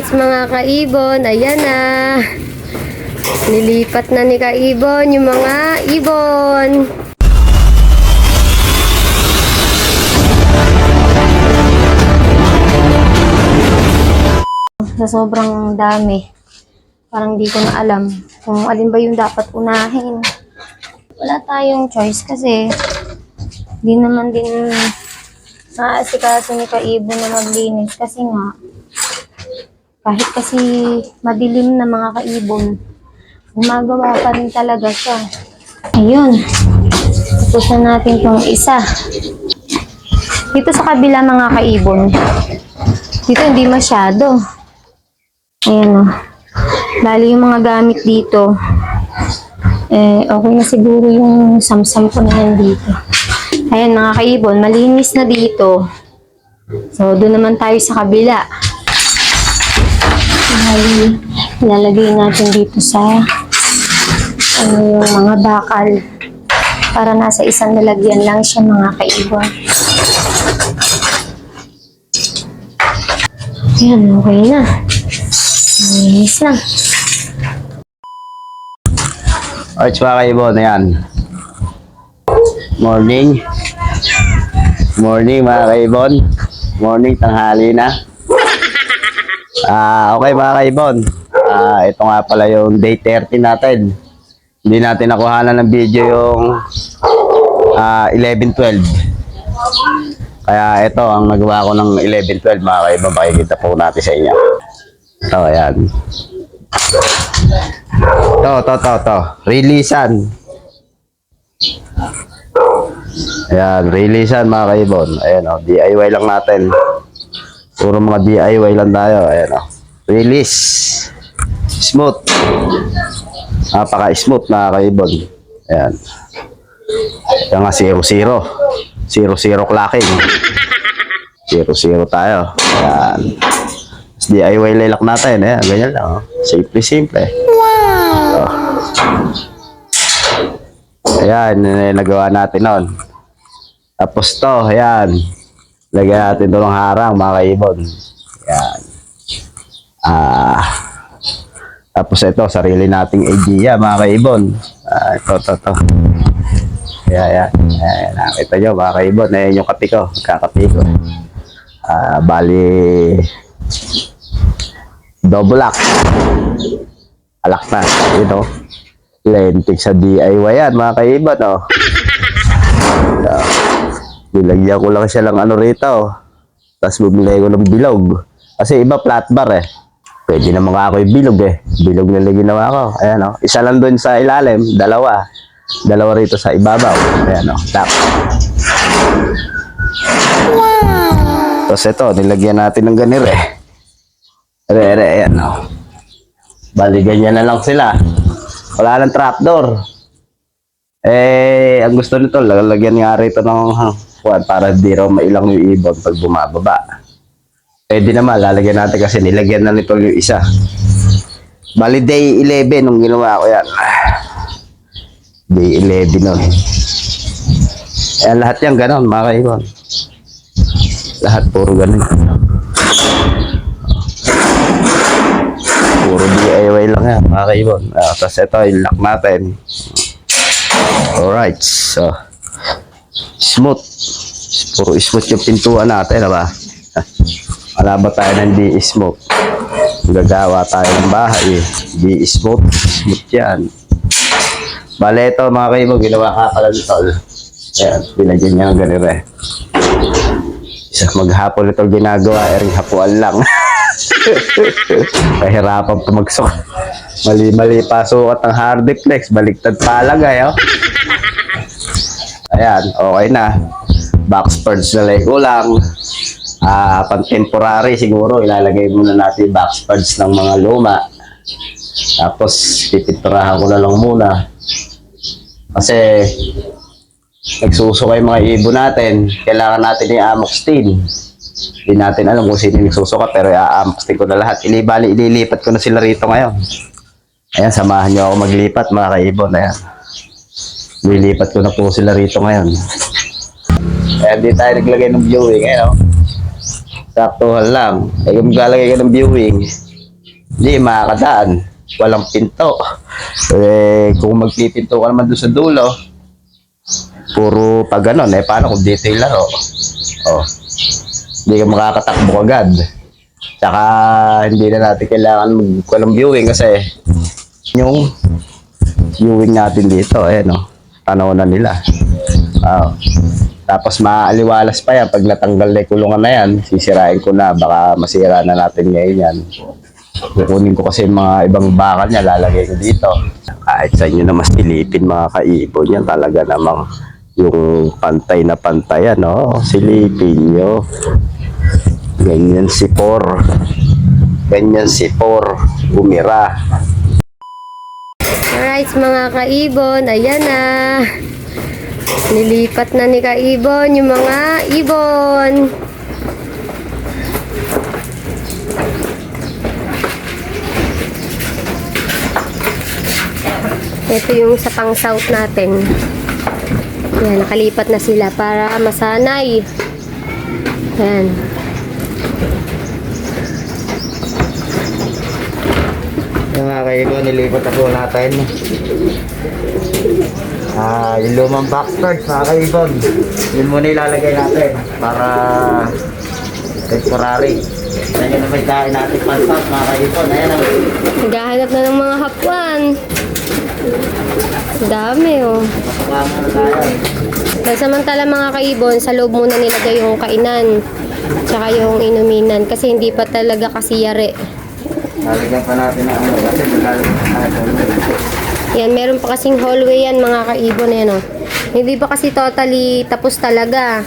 Alright, mga kaibon, ayan na. Nilipat na ni kaibon yung mga ibon. Sa sobrang dami, parang di ko na alam kung alin ba yung dapat unahin. Wala tayong choice kasi di naman din naasikaso ni Kaibon na maglinis kasi nga kahit kasi madilim na mga kaibon, gumagawa pa rin talaga siya. Ayun. Tapos na natin tong isa. Dito sa kabila mga kaibon, dito hindi masyado. Ayan o. Lalo yung mga gamit dito, eh, okay na siguro yung samsam ko na yan dito. Ayan mga kaibon, malinis na dito. So, doon naman tayo sa kabila. Bali, ilalagay natin dito sa ano yung mga bakal para nasa isang lalagyan lang siya mga kaibon. Yan, okay na. Nice na. Alright, mga kaibon, ayan. Morning. Morning, mga kaibon. Morning, tanghali na. Ah, okay mga kaibon. Ah, ito nga pala yung day 30 natin. Hindi natin nakuhanan ng video yung ah 11-12. Kaya ito ang nagawa ko ng 11-12 mga kaibon. Pakikita po natin sa inyo. Ito, ayan. To, to, to, to. Releasean. Ayan, releasean mga kaibon. Ayan o, DIY lang natin. Puro mga DIY lang tayo. Ayan o. Release. Smooth. Napaka-smooth mga kaibon. Ayan. Yan nga, 0-0. 0-0 clocking. 0-0 tayo. Ayan. DIY laylak natin. Ayan, ganyan lang. Oh. Simple, simple. Ayan, yun yung nagawa natin noon. Tapos to, ayan. Lagyan natin doon ng harang, mga kaibon. Ayan. Ah. Tapos ito, sarili nating idea, mga kaibon. Ah, ito, ito, ito. Ayan, ayan. Ayan, nakita nyo, mga kaibon. Ayan yung kape ko. Kakape ko. Ah, bali, double lock. Alak na. Ito. Lentik sa DIY yan, mga kaiban, oh. Nilagyan ko lang siya lang ano rito. Tapos bumili ko ng bilog. Kasi iba flat bar eh. Pwede naman ako yung bilog eh. Bilog na lang ginawa ko. Ayan oh. Isa lang doon sa ilalim, dalawa. Dalawa rito sa ibabaw. Ayan oh. Tap. Tapos ito, nilagyan natin ng ganire. Ere, ere, ayan oh. Bali, ganyan na lang sila. Wala nang trapdoor. Eh, ang gusto nito, lalagyan nga rito ng kuwan para di raw mailang yung ibon pag bumababa. Pwede naman, lalagyan natin kasi nilagyan na nito yung isa. Bali, day 11 nung ginawa ko yan. Day 11 nun. Ayan, lahat yan ganon, mga kaibon. Lahat puro ganon. Puro DIY lang yan, mga kaibon. Ah, Tapos ito, yung lock natin. Alright, so smooth. Puro smooth yung pintuan natin, diba? Wala ba tayo ng di smooth? Gagawa tayo ng bahay, eh. di smooth. Yan. Bale, ito mga kaibon, ginawa ka pala nito. Ayan, pinagyan niya ng ganito eh. Isa maghapon ito ginagawa, ering hapuan lang. Kahirapan pumagsok. Mali-mali pa sukat ng hard flex. Baliktad palagay, oh. Ayan, okay na. Box birds na lang kulang. Ah, pang temporary siguro ilalagay muna natin box birds ng mga luma. Tapos pipinturahan ko na lang muna. Kasi nagsusuka yung mga ibon natin. Kailangan natin yung amoxtin. Hindi natin alam kung sino yung nagsusuka pero i-amoxtin ko na lahat. Ilibali, ililipat ko na sila rito ngayon. Ayan, samahan nyo ako maglipat mga kaibon. Ayan. Lilipat ko na po sila rito ngayon. Ayan, di tayo naglagay ng viewing. Ayan, oh. Saktuhan lang. Eh, kung maglalagay ka ng viewing, Hindi makakadaan. Walang pinto. Eh, kung magpipinto ka naman doon sa dulo, puro pag ganon, eh paano kung dito yung laro? Oh. Hindi ka makakatakbo agad. Tsaka hindi na natin kailangan magwalang viewing kasi yung viewing natin dito, eh no, tanaw na nila. Oh. Tapos maaaliwalas pa yan pag natanggal na kulungan na yan, sisirain ko na, baka masira na natin ngayon yan. Kukunin ko kasi mga ibang bakal niya, lalagay ko dito. Kahit sa inyo na mas silipin mga kaibon yan, talaga namang yung pantay na pantay, ano, silipin nyo. Ganyan si Por. Ganyan si Por. Umira. Alright, mga kaibon, ayan na. Nilipat na ni kaibon yung mga ibon. Ito yung sa pang south natin. Yan, nakalipat na sila para masanay. Yan. Yung mga kaibon, nilipat na po natin. Ah, yung lumang backstart, mga kaibon. Yun muna ilalagay natin para temporary. Yan yung naman kain natin pansat, mga kaibon. Ayan ang Naghahanap na ng mga hapwan. Dami oh. pasukama na tayo. Dahil samantala mga kaibon, sa loob muna nilagay yung kainan. Tsaka yung inuminan. Kasi hindi pa talaga kasi yari. Lalagyan pa natin ng ano kasi lalagyan pa natin. Yan, meron pa kasing hallway yan mga kaibon. Yan oh. Hindi pa kasi totally tapos talaga.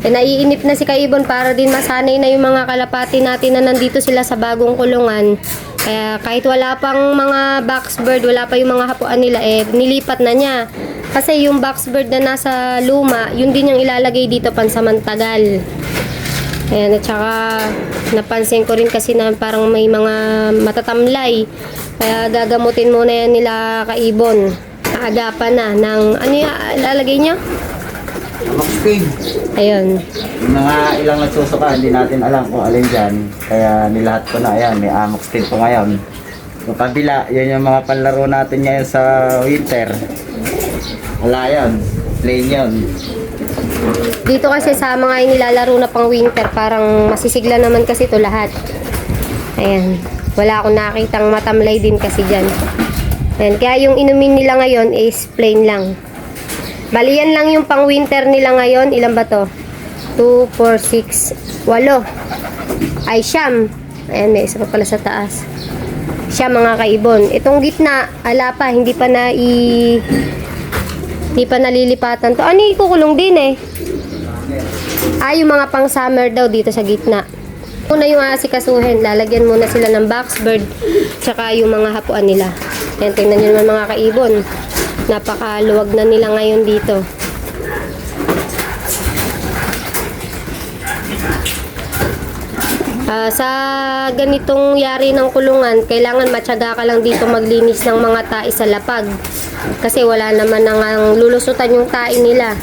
Eh, naiinip na si Kaibon para din masanay na yung mga kalapati natin na nandito sila sa bagong kulungan. Kaya kahit wala pang mga boxbird, wala pa yung mga hapuan nila, eh, nilipat na niya. Kasi yung boxbird na nasa luma, yun din yung ilalagay dito pansamantagal. Ayan, at saka napansin ko rin kasi na parang may mga matatamlay. Kaya gagamutin muna yan nila kaibon. Agapan na ng, ano yung ilalagay niya? Max-speed. Ayun. Yung mga ilang nagsusuka, hindi natin alam kung alin dyan. Kaya nilahat ko na. Ayan, may Amox din po ngayon. Yung kabila, yun yung mga panlaro natin ngayon sa winter. Wala yun. Plain yun. Dito kasi sa mga inilalaro na pang winter, parang masisigla naman kasi ito lahat. Ayan. Wala akong nakitang matamlay din kasi dyan. Ayan. Kaya yung inumin nila ngayon is plain lang. Bali yan lang yung pang winter nila ngayon. Ilan ba to? 2, 4, 6, 8. Ay, siyam. Ayan, may isa pa pala sa taas. Siya mga kaibon. Itong gitna, ala pa, hindi pa na i... Hindi pa nalilipatan to. Ano ikukulong din eh? Ah, yung mga pang summer daw dito sa gitna. Una yung aasikasuhin, lalagyan muna sila ng boxbird, tsaka yung mga hapuan nila. Yan, tingnan nyo naman mga kaibon. Napakaluwag na nila ngayon dito. Ah, sa ganitong yari ng kulungan, kailangan matyaga ka lang dito maglinis ng mga tai sa lapag. Kasi wala naman nang ang lulusutan yung tai nila.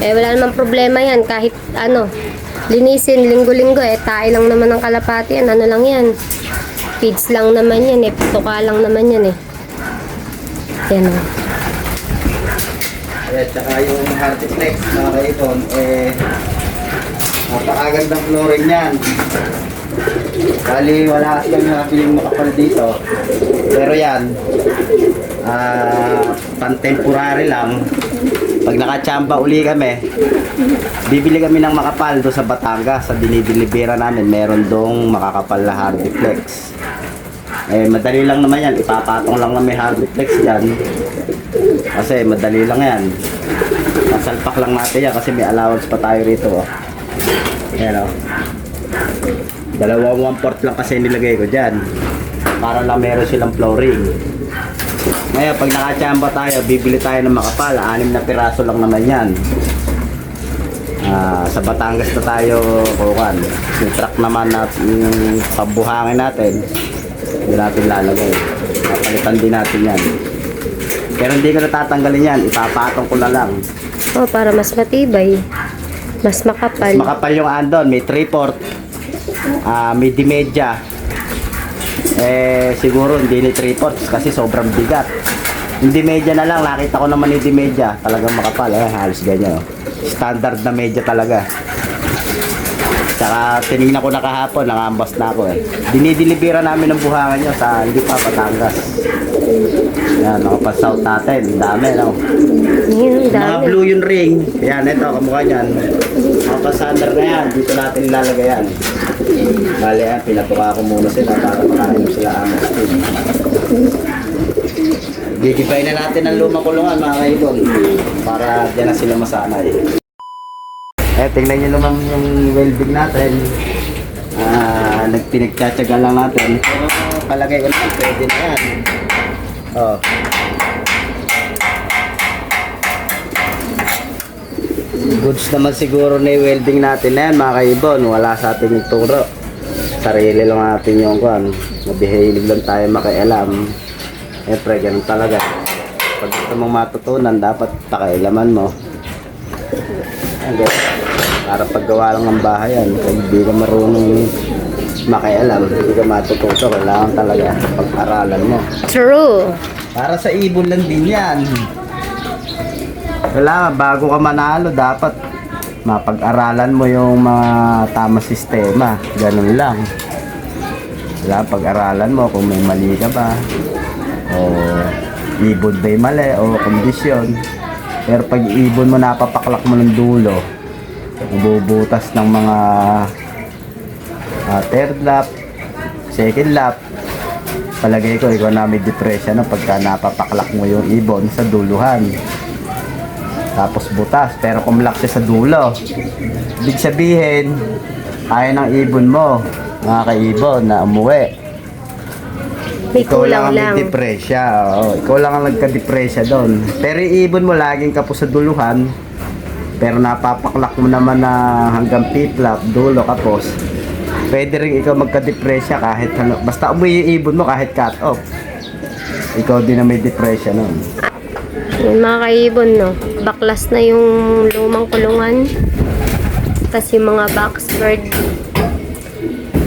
Eh, wala namang problema yan. Kahit ano, linisin linggo-linggo eh. Tai lang naman ng kalapati yan. Ano lang yan. Feeds lang naman yan eh. Tuka lang naman yan eh. Yan o. At saka yung Hartiplex, mga kaipon, eh, napakagandang flooring yan. Bali, wala kasi kami nakabiling makapal dito. Pero yan, ah, pan-temporary lang. Pag nakachamba uli kami, bibili kami ng makapal doon sa Batangas. Sa dinidilibera namin, meron dong makakapal na Hardiplex. Eh, madali lang naman yan. Ipapatong lang namin Hardiplex yan. Kasi madali lang yan. Pasalpak lang natin yan kasi may allowance pa tayo rito. Oh. Ayan oh. Dalawang one fourth lang kasi nilagay ko dyan. Para lang meron silang flooring. Ngayon, pag nakachamba tayo, bibili tayo ng makapal. Anim na piraso lang naman yan. Ah, sa Batangas na tayo kukan. Yung truck naman na yung pabuhangin natin, hindi natin lalagay. Papalitan din natin yan. Pero hindi ko natatanggalin yan. Ipapatong ko na lang. Oh, para mas matibay. Mas makapal. Makapal yung andon. May 3-4. Ah, may dimedya. Eh, siguro hindi ni tripods kasi sobrang bigat. Hindi media na lang, nakita ko naman hindi media. Talagang makapal, eh, halos ganyan. Oh. Standard na media talaga. Tsaka tinignan ko na kahapon, nakambas na ako eh. Dinidilibira namin ng buhangan nyo sa hindi pa Batangas. Yan, nakapasouth natin. Ang Dami, no? Yun, Mga blue yung ring. Yan, ito, kamukha niyan. Nakapasander na yan. Dito natin ilalagay yan. Bale yan, pinatuka ko muna sila para makainom sila ang Gigibay na natin ang lumang kulungan mga kaibon. Para dyan na sila masanay. Eh, tingnan nyo naman yung welding natin. Ah, nagpinagtsatsaga lang natin. Palagay ko na, pwede na yan. Oh. Goods naman siguro na welding natin na yan mga kaibon. Wala sa atin yung turo. Sarili lang natin yung kwan. Mabihilig lang tayo makialam. Siyempre, ganun talaga. Pag gusto mong matutunan, dapat pakialaman mo. Hanggang para paggawa lang ng bahay yan. Kung hindi ka marunong makialam, hindi ka matututo, kailangan talaga pag-aralan mo. True. Para sa ibon lang din yan. Kailangan bago ka manalo, dapat mapag-aralan mo yung mga tamang sistema. Ganun lang. Kailangan pag-aralan mo kung may mali ka ba. O ibon ba'y mali o kondisyon. Pero pag ibon mo napapaklak mo ng dulo, bubutas ng mga ah, third lap, second lap, palagay ko ikaw na may depression no, pagka napapaklak mo yung ibon sa duluhan. Tapos butas, pero kumlak siya sa dulo. Ibig sabihin, ayaw ng ibon mo, mga kaibon, na umuwi. May ikaw lang kulang ang lang. may depresya. Oo, ikaw lang ang nagka-depresya doon. Pero yung ibon mo, laging kapos sa duluhan. Pero napapaklak mo naman na hanggang piplap, dulo, kapos. Pwede rin ikaw magka-depresya kahit ano. Basta umuwi yung ibon mo kahit cut off. Ikaw din na may depression nun. Yun mga kaibon, no? Baklas na yung lumang kulungan. Tapos yung mga box bird.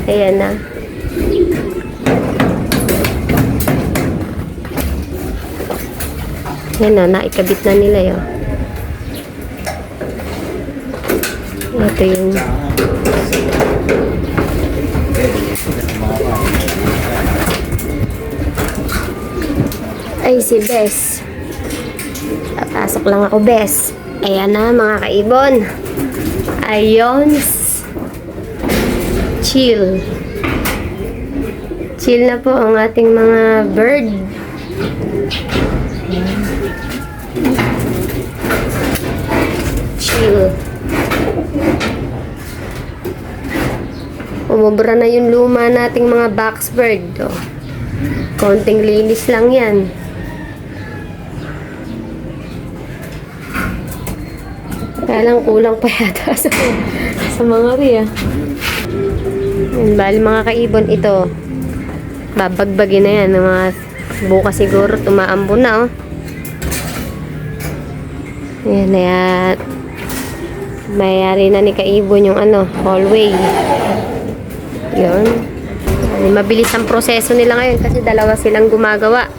Ayan na. Yan na, naikabit na nila yun. Ito yung ay si Bess. Papasok lang ako, Bess. Ayan na, mga kaibon. Ayun. Chill. Chill na po ang ating mga bird. Chill. Umubra na yung luma nating mga box bird. Oh. Konting linis lang yan. Kaya lang kulang pa yata sa, sa mga riya. Yun, bali mga kaibon ito. Babagbagin na yan. Mga bukas siguro tumaambo na oh. Yan na yan. Mayari na ni kaibon yung ano, hallway. Yun. Mabilis ang proseso nila ngayon kasi dalawa silang gumagawa.